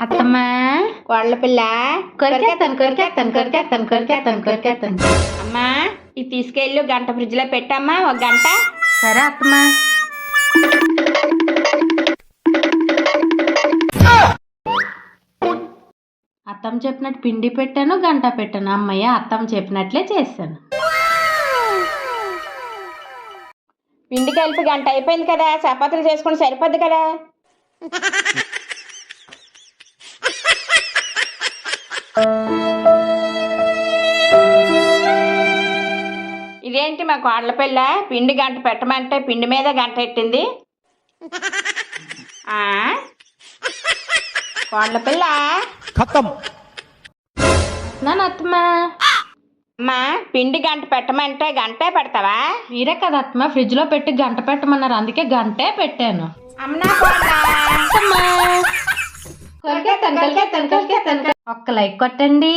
అత్తమ్మా. కోళ్ళ పిల్ల. కొరికేస్తాను కొరికేస్తాను కొరికేస్తాను కొరికేస్తాను కొరికేస్తాను అమ్మా ఇది తీసుకెళ్ళు గంట ఫ్రిడ్జ్లో పెట్టమ్మా ఒక గంట. సరే అత్తమ్మా. అత్తమ్మ చెప్పినట్టు పిండి పెట్టాను గంట పెట్టాను. అమ్మయ్య అత్తమ్మ చెప్పినట్లే చేశాను. పిండి కలిపి గంట అయిపోయింది కదా చపాతీలు చేసుకుని సరిపోద్ది కదా. ఇదేంటి మా కోడల పిల్ల పిండి గంట పెట్టమంటే పిండి మీద గంట ఎట్టింది కోడల పిల్ల? ఖతం. అత్తమా అమ్మా పిండి గంట పెట్టమంటే గంటే పెడతావా? మీరే కదా అత్మ ఫ్రిడ్జ్లో పెట్టి గంట పెట్టమన్నారు అందుకే గంటే పెట్టాను. ఒక్క లైక్ కొట్టండి.